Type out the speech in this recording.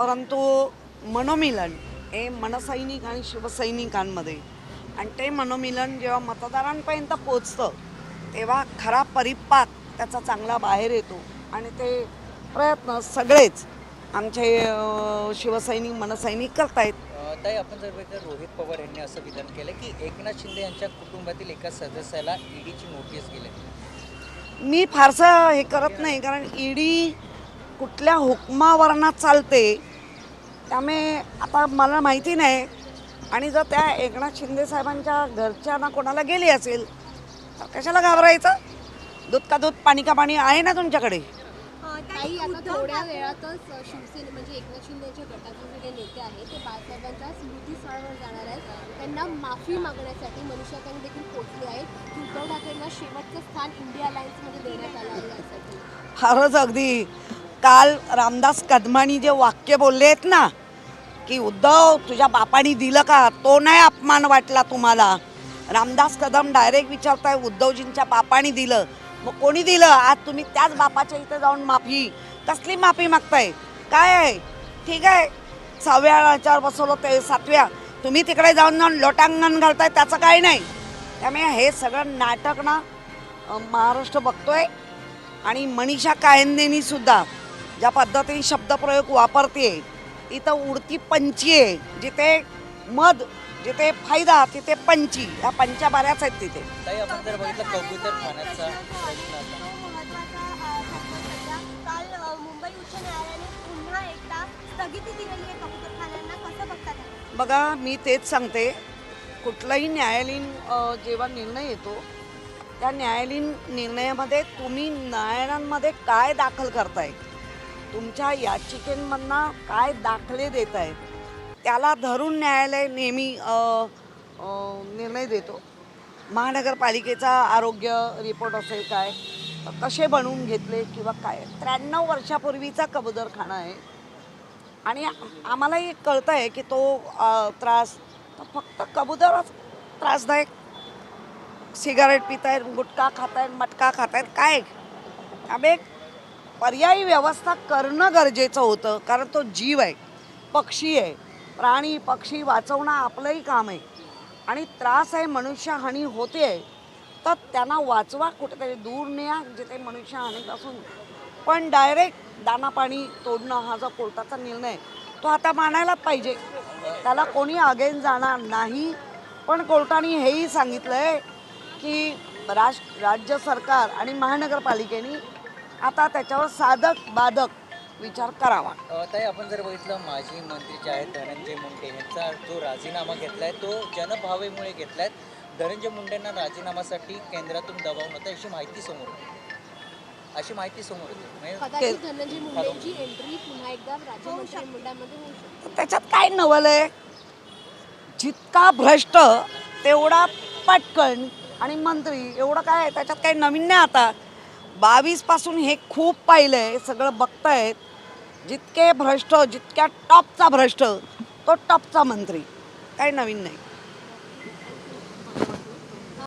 परंतु मनोमिलन हे मनसैनिक आणि शिवसैनिकांमध्ये. आणि ते मनोमिलन जेव्हा मतदारांपर्यंत पोचतं तेव्हा खरा परिपाक त्याचा चांगला बाहेर येतो. आणि ते प्रयत्न सगळेच आमचे शिवसैनिक मनसैनिक करतायत. ताई आपण जर बघितलं रोहित पवार यांनी असं विधान केलं की एकनाथ शिंदे यांच्या कुटुंबातील एका सदस्याला ईडीची नोटीस गेली. मी फारसं हे करत नाही कारण ईडी कुठल्या हुकमावरना चालते त्यामुळे आता मला माहिती नाही. आणि जर त्या एकनाथ शिंदे साहेबांच्या घरच्यांना कोणाला गेली असेल तर कशाला घाबरायचं? दूध का दूध पाणी का पाणी आहे ना तुमच्याकडे? काही आता थोड्या वेळातच शिवसेने म्हणजे एकनाथ शिंदेच्या गटाचे जे काही नेते आहेत ते बाळासाहेबांच्या स्मृतीस्थळावर जाणार आहेत. त्यांना माफी मागण्यासाठी देखील पोहोचले आहेत. की उद्धव ठाकरेंना शेवटचं स्थान इंडिया अलायन्समध्ये देण्यात आलं आहे यासाठी. फारच अगदी. काल रामदास कदमानी जे वाक्य बोलले आहेत ना की उद्धव तुझ्या बापानी दिलं का? तो नाही अपमान वाटला तुम्हाला. रामदास कदम डायरेक्ट विचारताय उद्धवजींच्या बापानी दिलं. मग कोणी दिलं? आज तुम्ही त्याच बापाच्या इथे जाऊन माफी कसली माफी मागताय? काय आहे? ठीक आहे. सहाव्या ह्याच्यावर बसवलं ते सातव्या. तुम्ही तिकडे जाऊन जाऊन लोटांगण घालताय त्याचं काय नाही. त्यामुळे हे सगळं नाटक ना महाराष्ट्र बघतोय. आणि मनीषा कायंदेनी सुद्धा ज्या पद्धतीने शब्दप्रयोग वापरते. इथं उडती पंची आहे. जिथे मध जिथे फायदा तिथे पंची. या पंच्या बऱ्याच आहेत तिथे? बघा मी तेच सांगते. कुठलाही न्यायालयीन जेव्हा निर्णय येतो त्या न्यायालयीन निर्णयामध्ये तुम्ही न्यायालयांमध्ये काय दाखल करताय? तुमच्या याचिकेंमधनं काय दाखले देत आहेत? त्याला धरून न्यायालय नेहमी निर्णय देतो. महानगरपालिकेचा आरोग्य रिपोर्ट असेल काय कसे बनवून घेतले किंवा काय? त्र्याण्णव वर्षापूर्वीचा कबूतरखाना आहे. आणि आम्हालाही कळतं आहे की तो त्रास फक्त कबूतरच त्रासदायक. सिगारेट पितायत गुटखा खातायत मटका खातायत काय? त्यामुळे पर्यायी व्यवस्था करणं गरजेचं होतं कारण तो जीव आहे पक्षी आहे. प्राणी पक्षी वाचवणं आपलंही काम आहे. आणि त्रास आहे मनुष्यहानी होते आहे तर त्यांना वाचवा कुठेतरी दूर न्या जिथे मनुष्यहानीपासून पण डायरेक्ट दानापाणी तोडणं हा जो कोर्टाचा निर्णय आहे, तो आता मानायलाच पाहिजे. त्याला कोणी अगेन जाणार नाही. पण कोर्टाने हेही सांगितलं आहे की राज राज्य सरकार आणि महानगरपालिकेने आता त्याच्यावर साधक बाधक विचार करावा. ताई आपण जर बघितलं माजी मंत्री जे आहेत धनंजय मुंडे यांचा जो राजीनामा घेतलाय तो जनभावेमुळे घेतलाय. धनंजय मुंडेंना राजीनामासाठी केंद्रातून दबाव नव्हता अशी माहिती समोर होती. अशी माहिती समोर होती. म्हणजे कदाचित धनंजय मुंडेंची एंट्री पुन्हा एकदा राज्यमंत्री मंडळामध्ये होऊ शकते. तर त्याच्यात काय नवल आहे? जितका भ्रष्ट तेवढा पटकन आणि मंत्री एवढं काय आहे? त्याच्यात काही नवीन नाही आता. बावीसपासून हे खूप पाहिलं आहे सगळं बघतायत. जितके भ्रष्ट जितक्या टॉपचा भ्रष्ट तो टॉपचा मंत्री. काही नवीन नाही.